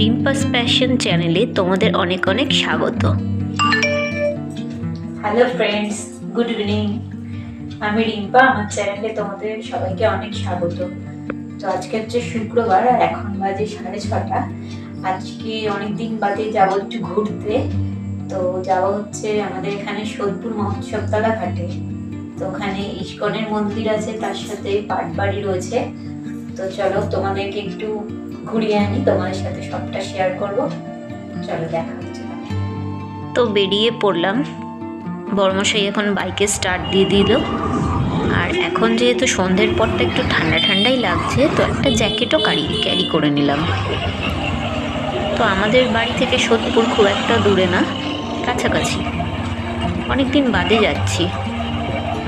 রিম্পাস passion চ্যানেলে তোমাদের অনেক অনেক স্বাগত। হ্যালো ফ্রেন্ডস গুড ইভিনিং আমি রিম্পা, আমার চ্যানেলে তোমাদের সবাইকে অনেক স্বাগত। তো আজকে হচ্ছে শুক্রবার আর এখন বাজে সাড়ে ছটা। আজকে অনেক দিন বাদে যাব একটু ঘুরতে। তো যাওয়া হচ্ছে আমাদের এখানে সোদপুর মহোৎসবতলা ঘাটে। তো ওখানে ইস্কনের মন্দির আছে, তার সাথে পাটবাড়ি রয়েছে। তো চলো তোমাদেরকে একটু ঘুরিয়ে আনি, তোমাদের সাথে সবটা শেয়ার করব। চলো দেখা হচ্ছে তো বেরিয়ে পড়লাম। বর্মশাই এখন বাইকে স্টার্ট দিয়ে দিল। আর এখন যেহেতু সন্ধ্যের পরটা একটু ঠান্ডা ঠান্ডাই লাগছে, তো একটা জ্যাকেটও ক্যারি ক্যারি করে নিলাম। তো আমাদের বাড়ি থেকে সোদপুর খুব একটা দূরে না, কাছাকাছি। অনেক দিন বাদে যাচ্ছি।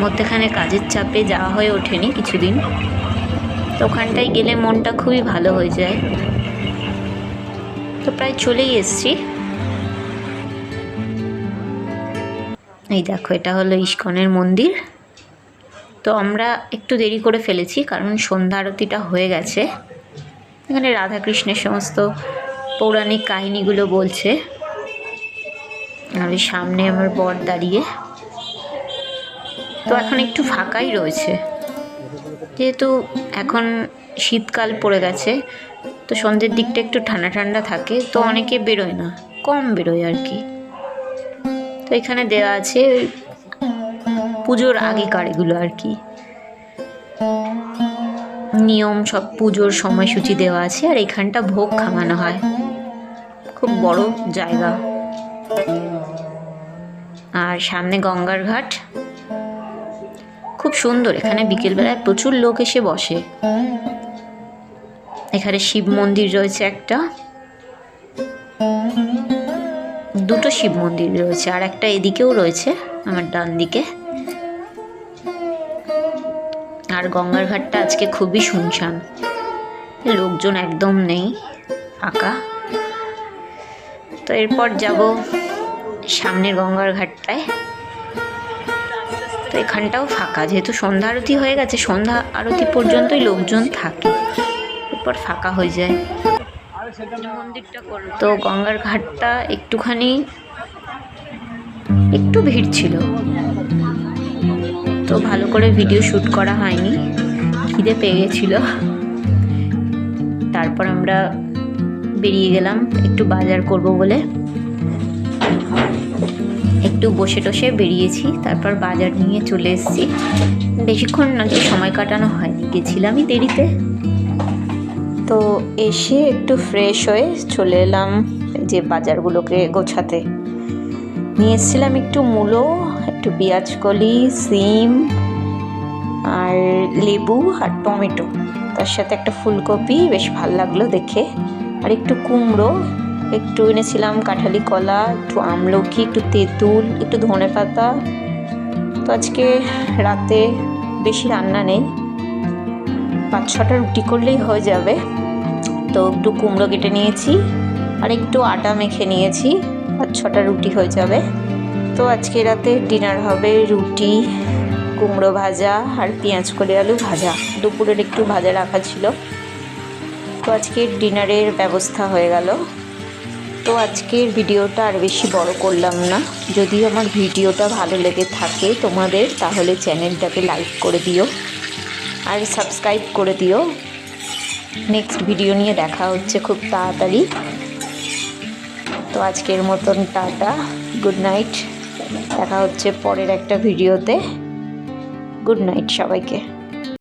মধ্যেখানে কাজের চাপে যাওয়া হয়ে ওঠেনি কিছুদিন। তো ওখানটায় গেলে মনটা খুবই ভালো হয়ে যায়। তো প্রায় চলেই এসছি। এই দেখো, এটা হলো ইস্কনের মন্দির। তো আমরা একটু দেরি করে ফেলেছি, কারণ সন্ধ্যা আরতিটা হয়ে গেছে। এখানে রাধাকৃষ্ণের সমস্ত পৌরাণিক কাহিনীগুলো বলছে। আর সামনে আমার বর দাঁড়িয়ে। তো এখন একটু ফাঁকাই রয়েছে। যেহেতু এখন শীতকাল পড়ে গেছে তো সন্ধ্যের দিকটা একটু ঠান্ডা ঠান্ডা থাকে তো অনেকে বেরোয় না কম বেরোয় আর কি। তো এখানে দেওয়া আছে পুজোর আগেকার এগুলো আর কি। নিয়ম সব পুজোর সময়সূচি দেওয়া আছে আর এখানটা ভোগ খাওয়ানো হয়। খুব বড় জায়গা। আর সামনে গঙ্গার ঘাট। খুব সুন্দর। এখানে বিকেলবেলায় প্রচুর লোক এসে বসে। এখানে শিব মন্দির রয়েছে একটা। দুটো শিব মন্দির রয়েছে, আর একটা এদিকেও রয়েছে, আমার ডান দিকে আর গঙ্গার ঘাটটা আজকে খুবই শুনশান। লোকজন একদম নেই, ফাঁকা। তো এরপর যাব সামনের গঙ্গার ঘাটটায়। এখানটাও ফাঁকা। যেহেতু সন্ধ্যা আরতি হয়ে গেছে, সন্ধ্যা আরতি পর্যন্তই লোকজন থাকে। এরপর ফাঁকা হয়ে যায়। মন্দিরটা তো গঙ্গার ঘাটটা একটুখানি, একটু ভিড় ছিল। তো ভালো করে ভিডিও শ্যুট করা হয়নি। খিদে পেয়ে গেছিল। তারপর আমরা বেরিয়ে গেলাম। একটু বাজার করব বলে। একটু বসে টসে বেরিয়েছি, তারপর বাজার নিয়ে চলে এসেছি। বেশিক্ষণ নাকি সময় কাটানো হয়নি, গেছিলামই দেরিতে। তো এসে একটু ফ্রেশ হয়ে চলে এলাম যে বাজারগুলোকে গোছাতে। নিয়ে এসেছিলাম একটু মূলো, একটু কলি, সিম আর লেবু আর টমেটো। তার সাথে একটা ফুলকপি, বেশ ভালো লাগল দেখে। আর একটু কুমড়ো একটু এনেছিলাম কাঁঠালি কলা, একটু আমলকি, একটু তেঁতুল, একটু ধনে পাতা। তো আজকে রাতে বেশি রান্না নেই। পাঁচ ছটা রুটি করলেই হয়ে যাবে। তো একটু কুমড়ো কেটে নিয়েছি আর একটু আটা মেখে নিয়েছি। পাঁচ ছটা রুটি হয়ে যাবে। তো আজকে রাতে ডিনার হবে রুটি, কুমড়ো ভাজা আর পেঁয়াজ কলি আলু ভাজা। দুপুরের একটু ভাজা রাখা ছিল। তো আজকে ডিনারের ব্যবস্থা হয়ে গেল। তো আজকের ভিডিওটা আর বেশি বড় করলাম না। যদি আমার ভিডিওটা ভালো লেগে থাকে তোমাদের, তাহলে চ্যানেলটাকে লাইক করে দিও আর সাবস্ক্রাইব করে দিও। নেক্সট ভিডিও নিয়ে দেখা হচ্ছে খুব তাড়াতাড়ি। তো আজকের মতন টাটা, গুড নাইট। দেখা হচ্ছে পরের একটা ভিডিওতে। গুড নাইট সবাইকে।